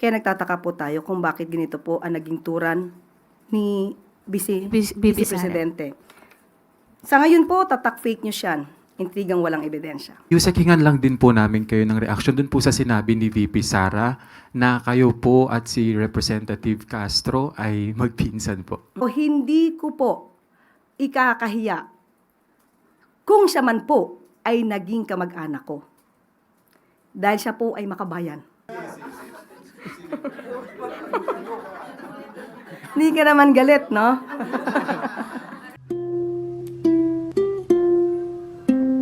Kaya nagtataka po tayo kung bakit ganito po ang naging turan ni Vice, Vice-. Presidente. Sa ngayon po, tatak fake news yan. Intrigang walang ebidensya. Yusek, hingan lang din po namin kayo ng reaction dun po sa sinabi ni VP Sara na kayo po at si Representative Castro ay magpinsan po. O hindi ko po ikakahiya kung siya man po ay naging kamag-anak ko. Dahil siya po ay makabayan. Hindi ka naman galit, no?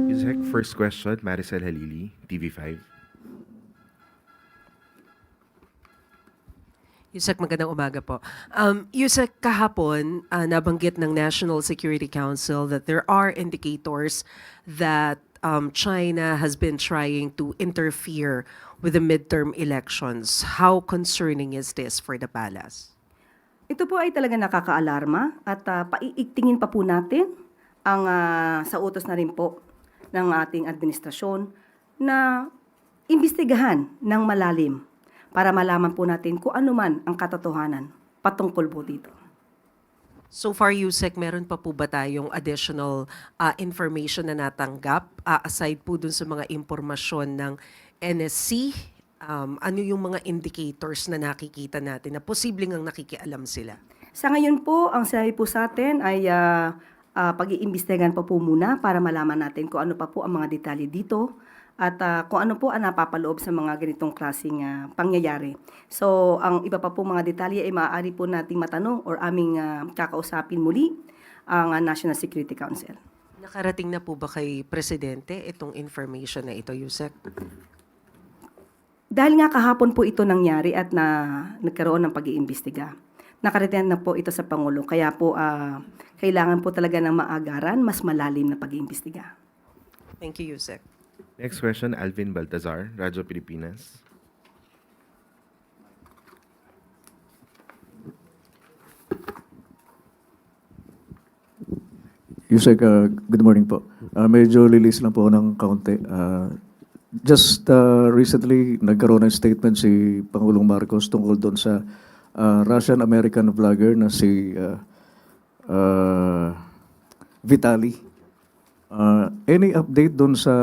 Yusek, first question, Maricel Halili, TV5. Yusek, magandang umaga po. Um, Yusek, kahapon, ah, nabanggit ng National Security Council that there are indicators that um, China has been trying to interfere with the midterm elections. How concerning is this for the palace? Ito po ay talaga nakakaalarma at uh, paiigtingin pa po natin ang ah, sa utos na rin po ng ating administrasyon na imbestigahan ng malalim para malaman po natin kung ano man ang katotohanan patungkol po dito. So far, Yusek, meron pa po ba tayong additional ah, information na natanggap ah, aside po dun sa mga impormasyon ng NSC? Um, ano yung mga indicators na nakikita natin na posibleng ang nakikialam sila? Sa ngayon po, ang sinabi po sa atin ay ah, ah, pag-iimbestigahan pa po muna para malaman natin kung ano pa po ang mga detalye dito at ah, kung ano po ang napapaloob sa mga ganitong klaseng ah, pangyayari. So, ang iba pa po mga detalye ay maaari po nating matanong or aming ah, kakausapin muli ang ah, National Security Council. Nakarating na po ba kay Presidente itong information na ito, Yusek? Dahil nga kahapon po ito nangyari at na nagkaroon ng pag-iimbestiga. Nakarating na po ito sa Pangulo. Kaya po ah, kailangan po talaga ng maagaran, mas malalim na pag-iimbestiga. Thank you, Yusek. Next question, Alvin Baltazar, Radyo Pilipinas. Yusek, uh, good morning po. Uh, medyo lilis lang po ng kaunti. Uh, just uh, recently, nagkaroon ng statement si Pangulong Marcos tungkol doon sa uh, Russian-American vlogger na si uh, uh, Vitali. Uh, any update doon sa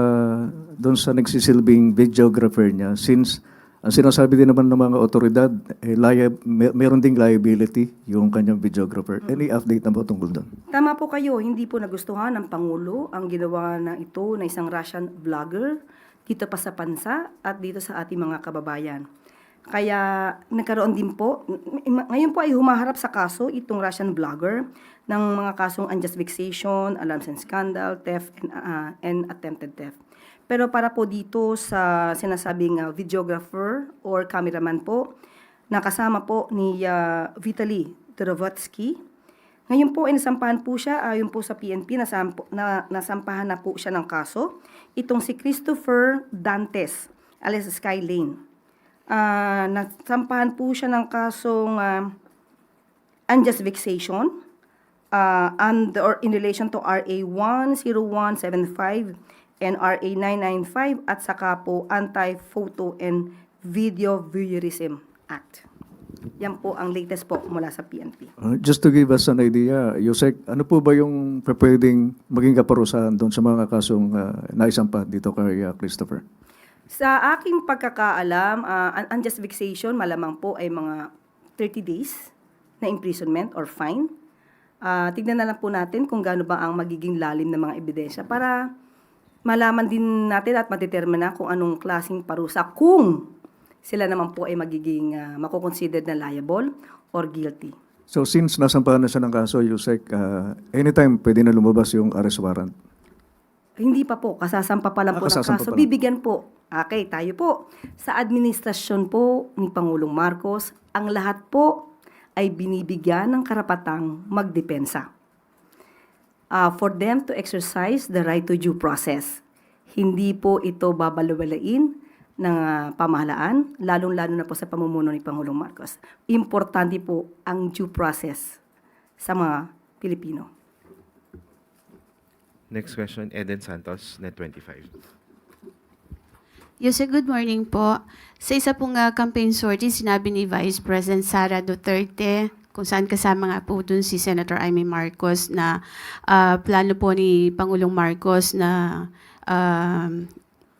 doon sa nagsisilbing videographer niya since ang sinasabi din naman ng mga otoridad, eh, lia- may, meron ding liability yung kanyang videographer. Any update na po tungkol doon? Tama po kayo, hindi po nagustuhan ng Pangulo ang ginawa na ito na isang Russian vlogger dito pa sa bansa at dito sa ating mga kababayan. Kaya nagkaroon din po, ng- ngayon po ay humaharap sa kaso itong Russian vlogger ng mga kasong unjust vexation, alarms and scandal, theft, and, ah, and attempted theft. Pero para po dito sa sinasabing ah, videographer or cameraman po, nakasama po ni ah, Vitaly Drovotsky, ngayon po ay nasampahan po siya, ayon po sa PNP, nasampo, na, nasampahan na po siya ng kaso. Itong si Christopher Dantes, alias Sky Lane. Ah, nasampahan po siya ng kasong ah, unjust vexation uh, and or in relation to RA 10175 and RA 995 at saka po Anti-Photo and Video Voyeurism Act. Yan po ang latest po mula sa PNP. Uh, just to give us an idea, Yusek, ano po ba yung pwedeng maging kaparusahan doon sa mga kasong uh, naisampa dito kay uh, Christopher? Sa aking pagkakaalam, uh, un- unjust vexation malamang po ay mga 30 days na imprisonment or fine. Ah, tignan na lang po natin kung gaano ba ang magiging lalim ng mga ebidensya para malaman din natin at matetermine na kung anong klaseng parusa kung sila naman po ay magiging uh, makukonsidered na liable or guilty. So since nasampahan na siya ng kaso, Yusek, uh, anytime pwede na lumabas yung arrest warrant. Hindi pa po, kasasampa pa lang Ah, po ng kaso. pa lang. Bibigyan po. Okay, tayo po. Sa administrasyon po ni Pangulong Marcos, ang lahat po ay binibigyan ng karapatang magdepensa. Ah, for them to exercise the right to due process. Hindi po ito babalawalain ng ah, pamahalaan, lalong-lalo na po sa pamumuno ni Pangulong Marcos. Importante po ang due process sa mga Pilipino. Next question, Eden Santos, Net25. Yuse, good morning po. Sa isa pong ah, campaign sortie, sinabi ni Vice President Sara Duterte, kung saan kasama nga po dun si Senator Amy Marcos na ah, plano po ni Pangulong Marcos na um,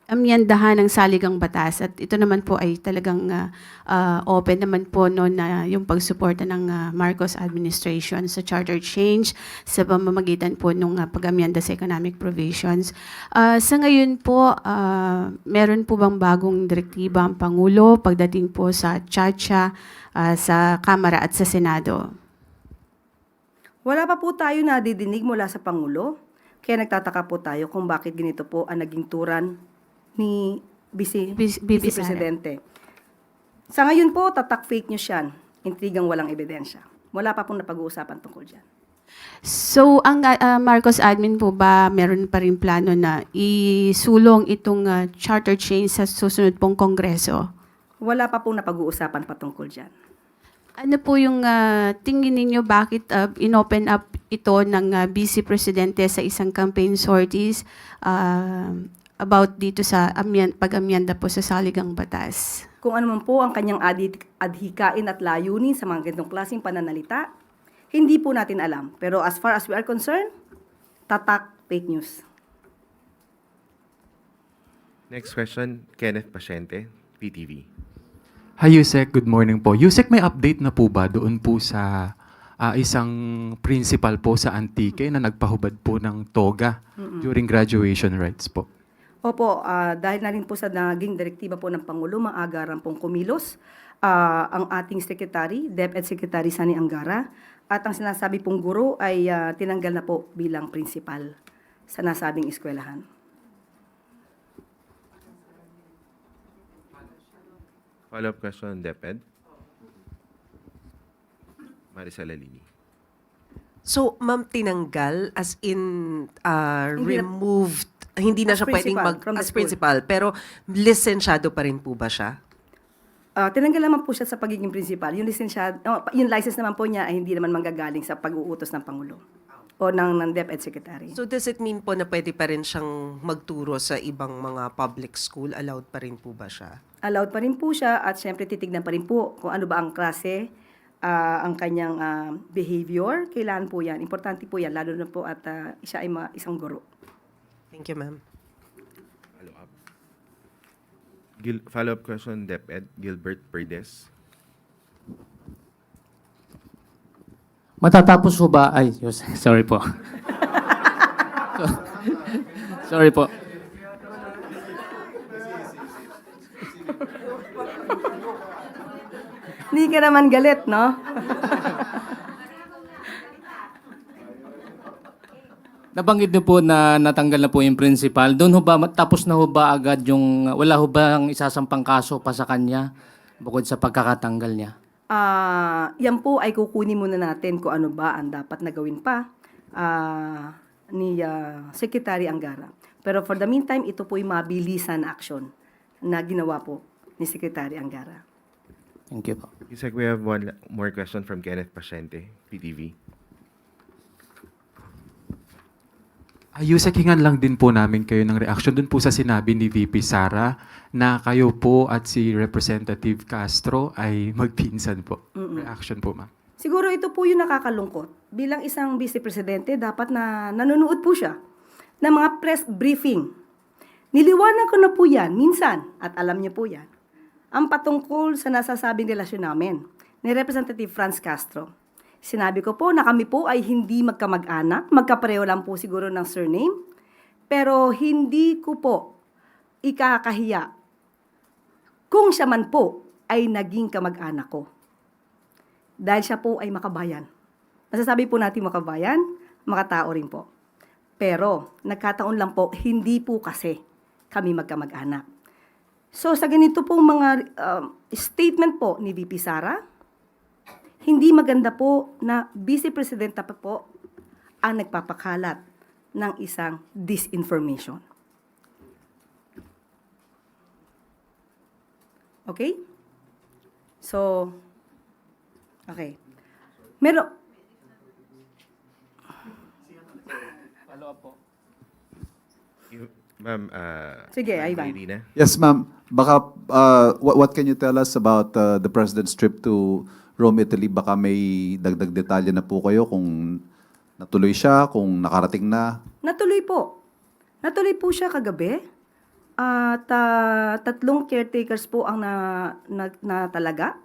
amyandahan ng saligang batas. At ito naman po ay talagang ah, ah, open naman po no, na yung pagsuporta ng ah, Marcos administration sa charter change sa pamamagitan po ng pag-amyanda sa economic provisions. Ah, sa ngayon po, ah, meron po bang bagong direktiba ang Pangulo pagdating po sa Chacha, ah, sa Kamara at sa Senado? Wala pa po tayo nadidinig mula sa Pangulo. Kaya nagtataka po tayo kung bakit ganito po ang naging turan ni Vice, Vice- Vice. Presidente. Sa ngayon po, tatak fake news yan. Intrigang walang ebidensya. Wala pa pong napag-uusapan tungkol dyan. So, ang ah, Marcos admin po ba, meron pa rin plano na isulong itong ah, charter change sa susunod pong kongreso? Wala pa pong napag-uusapan patungkol dyan. Ano po yung ah, tingin ninyo bakit ah, inopen up ito ng ah, Vice Presidente sa isang campaign sorties ah, about dito sa amyan, pag-amyanda po sa saligang batas? Kung ano man po ang kanyang adi- adhikain at layunin sa mga ganitong klaseng pananalita, hindi po natin alam. Pero as far as we are concerned, tatak fake news. Next question, Kenneth Pasyente, PTV. Hi Yusek, good morning po. Yusek, may update na po ba doon po sa ah, isang principal po sa Antique na nagpahubad po ng toga during graduation rites po? Opo, ah, dahil na rin po sa naging direktiba po ng Pangulo, maagaran pong kumilos ah, ang ating secretary, DepEd Secretary Sani Angara, at ang sinasabi pong guro ay ah, tinanggal na po bilang principal sa nasabing eskwelahan. Follow-up question, DepEd. Maricel Alini. So, ma'am, tinanggal as in uh, removed, hindi na As siya pwedeng mag, from as school. principal, pero lisensyado pa rin po ba siya? Ah, tinanggal naman po siya sa pagiging principal. Yung lisensyad, oh, yung license naman po niya ay hindi naman manggagaling sa pag-uutos ng Pangulo o ng, ng DepEd Secretary. So, does it mean po na pwede pa rin siyang magturo sa ibang mga public school? Allowed pa rin po ba siya? allowed pa rin po siya at syempre titignan pa rin po kung ano ba ang klase, ah, ang kanyang ah, behavior. Kailangan po yan. Importante po yan, lalo na po at ah, siya ay ma- isang guro. Thank you, ma'am. Follow-up. Gil- follow-up question, DepEd, Gilbert Perdes. Matatapos ho ba? Ay, sorry po. sorry po. Hindi ka naman galit, no? Nabanggit niyo po na natanggal na po yung principal. Doon ho ba, tapos na ho ba agad yung, wala ho ba ang isasampang kaso pa sa kanya bukod sa pagkakatanggal niya? Ah, yan po ay kukunin muna natin kung ano ba ang dapat na gawin pa ah, ni ah, Secretary Angara. Pero for the meantime, ito po ay mabilisan na action na ginawa po ni Secretary Angara. Thank you po. Yusek, we have one more question from Kenneth Pasyente, PTV. Yusek, hingan lang din po namin kayo ng reaction dun po sa sinabi ni VP Sara na kayo po at si Representative Castro ay magpinsan po. Reaction po, ma'am. Siguro ito po yung nakakalungkot. Bilang isang vice presidente, dapat na nanonood po siya ng mga press briefing. Niliwanag ko na po yan minsan at alam niyo po yan. Ang patungkol sa nasasabing relasyon namin ni Representative Franz Castro. Sinabi ko po na kami po ay hindi magkamag-anak, magkapareho lang po siguro ng surname, pero hindi ko po ikakahiya kung siya man po ay naging kamag-anak ko dahil siya po ay makabayan. Masasabi po natin makabayan, makatao rin po. Pero, nagkataon lang po, hindi po kasi kami magkamag-anak. So, sa ganito pong mga um, statement po ni VP Sara, hindi maganda po na Vice Presidenta pa po ang nagpapakalat ng isang disinformation. Okay? So, Okay. Meron, Follow up po. Ma'am, uh, Sige, Ivan. Irina. Yes, ma'am. Baka, uh, what, what can you tell us about uh, the President's trip to Rome, Italy? Baka may dagdag detalye na po kayo kung natuloy siya, kung nakarating na. Natuloy po. Natuloy po siya kagabi. At ah, tatlong caretakers po ang na, na, na talaga.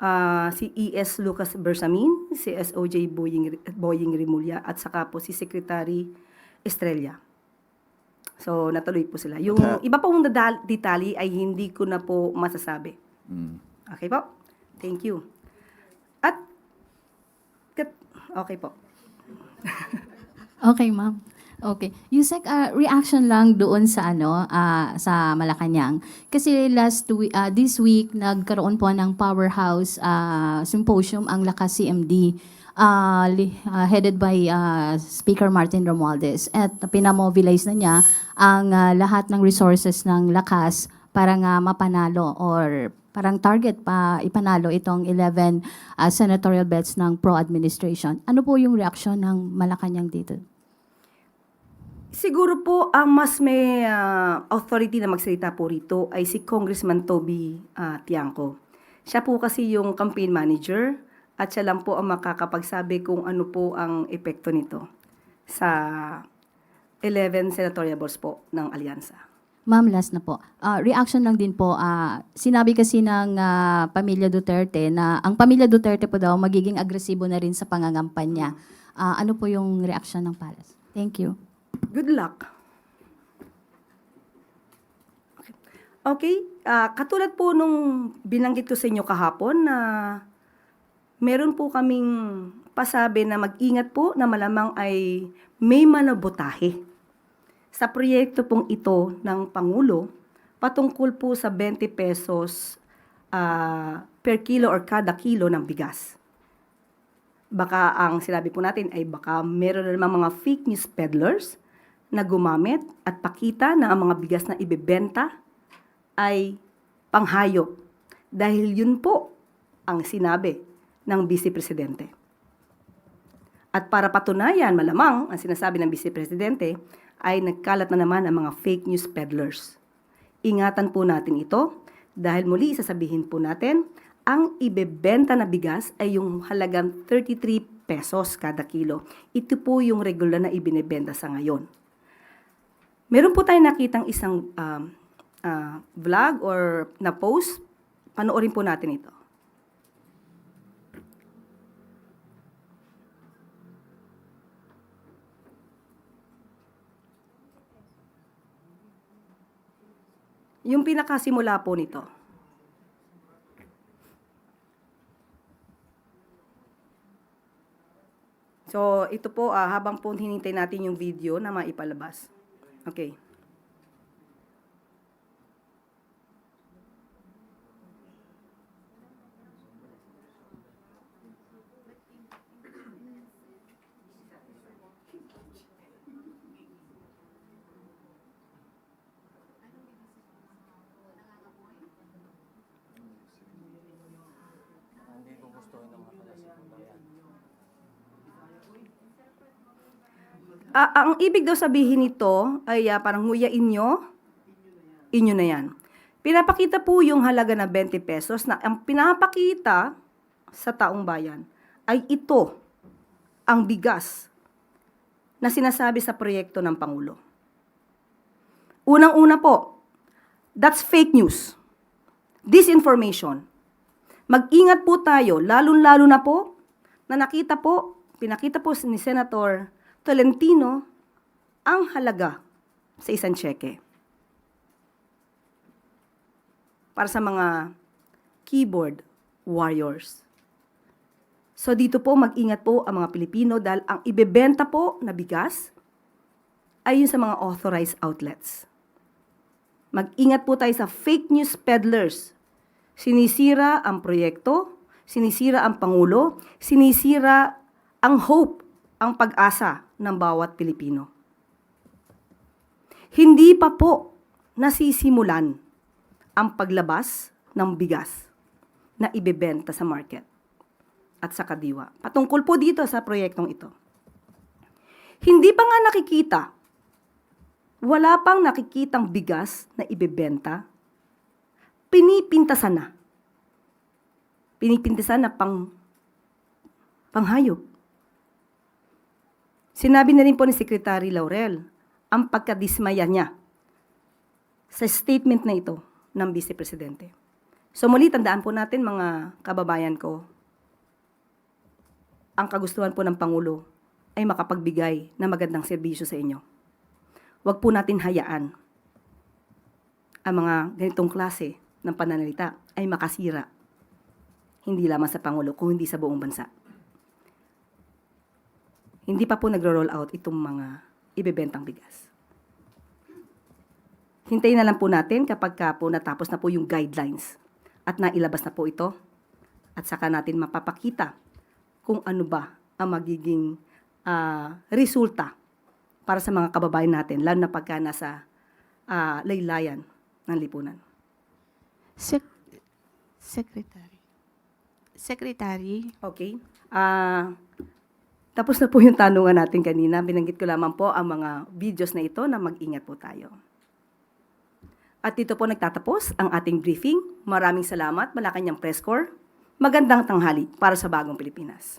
Ah, si E.S. Lucas Bersamin, si S.O.J. Boying, Boying Rimulya, at saka po si Secretary Estrella. So, natuloy po sila. Yung Okay. iba pong dadal- detalye ay hindi ko na po masasabi. Mm. Okay po? Thank you. At, kat- okay po. Okay, ma'am. Okay. Yusek, ah, reaction lang doon sa ano, ah, sa Malacanang. Kasi last week, ah, this week, nagkaroon po ng powerhouse ah, symposium ang Lakas CMD. li- ah, headed by ah, Speaker Martin Romualdez. At pinamobilize na niya ang ah, lahat ng resources ng Lakas para nga mapanalo or parang target pa ipanalo itong 11 ah, senatorial bets ng pro-administration. Ano po yung reaksyon ng Malacanang dito? Siguro po ang mas may ah, authority na magsalita po rito ay si Congressman Toby ah, Tiangco. Siya po kasi yung campaign manager at siya lang po ang makakapagsabi kung ano po ang epekto nito sa 11 senatorial po ng alyansa. Ma'am, last na po. Ah, reaction lang din po. ah, sinabi kasi ng ah, pamilya Duterte na ang pamilya Duterte po daw magiging agresibo na rin sa pangangampanya. Ah, ano po yung reaction ng Palace? Thank you. Good luck. Okay, ah, katulad po nung binanggit ko sa inyo kahapon na meron po kaming pasabi na mag-ingat po na malamang ay may manabotahe sa proyekto pong ito ng Pangulo patungkol po sa 20 pesos ah, per kilo or kada kilo ng bigas. Baka ang sinabi po natin ay baka meron na namang mga fake news peddlers na gumamit at pakita na ang mga bigas na ibebenta ay panghayop. Dahil yun po ang sinabi ng Vice Presidente. At para patunayan malamang ang sinasabi ng Vice Presidente ay nagkalat na naman ang mga fake news peddlers. Ingatan po natin ito dahil muli sasabihin po natin ang ibebenta na bigas ay yung halagang 33 pesos kada kilo. Ito po yung regular na ibinebenta sa ngayon. Meron po tayong nakitang isang um, ah, vlog or na post. Panoorin po natin ito. Yung pinakasimula po nito. So, ito po, ah, habang po hinintay natin yung video na maipalabas. Okay. Ah, ang ibig daw sabihin nito ay ah, parang nguyain nyo, inyo na yan. Pinapakita po yung halaga na 20 pesos na ang pinapakita sa taong bayan ay ito ang bigas na sinasabi sa proyekto ng Pangulo. Unang-una po, that's fake news. Disinformation. Mag-ingat po tayo, lalong-lalo na po, na nakita po, pinakita po ni Senator Tolentino ang halaga sa isang cheque. Para sa mga keyboard warriors. So dito po mag-ingat po ang mga Pilipino dahil ang ibebenta po na bigas ay yun sa mga authorized outlets. Mag-ingat po tayo sa fake news peddlers. Sinisira ang proyekto, sinisira ang Pangulo, sinisira ang hope, ang pag-asa ng bawat Pilipino. Hindi pa po nasisimulan ang paglabas ng bigas na ibebenta sa market at sa kadiwa. Patungkol po dito sa proyektong ito. Hindi pa nga nakikita, wala pang nakikitang bigas na ibebenta, pinipintasan na. Pinipintasan na pang panghayop. Sinabi na rin po ni Secretary Laurel ang pagkadismaya niya sa statement na ito ng Vice Presidente. So muli, tandaan po natin mga kababayan ko, ang kagustuhan po ng Pangulo ay makapagbigay ng magandang serbisyo sa inyo. Huwag po natin hayaan ang mga ganitong klase ng pananalita ay makasira. Hindi lamang sa Pangulo, kung hindi sa buong bansa. Hindi pa po nagro-roll out itong mga ibebentang bigas. Hintayin na lang po natin kapag ka po natapos na po yung guidelines at nailabas na po ito at saka natin mapapakita kung ano ba ang magiging ah, resulta para sa mga kababayan natin, lalo na pagka nasa ah, laylayan ng lipunan. Sec- Secretary. Secretary. Okay. Ah, tapos na po yung tanungan natin kanina. Binanggit ko lamang po ang mga videos na ito na mag-ingat po tayo. At dito po nagtatapos ang ating briefing. Maraming salamat, Malacanang Press Corps. Magandang tanghali para sa bagong Pilipinas.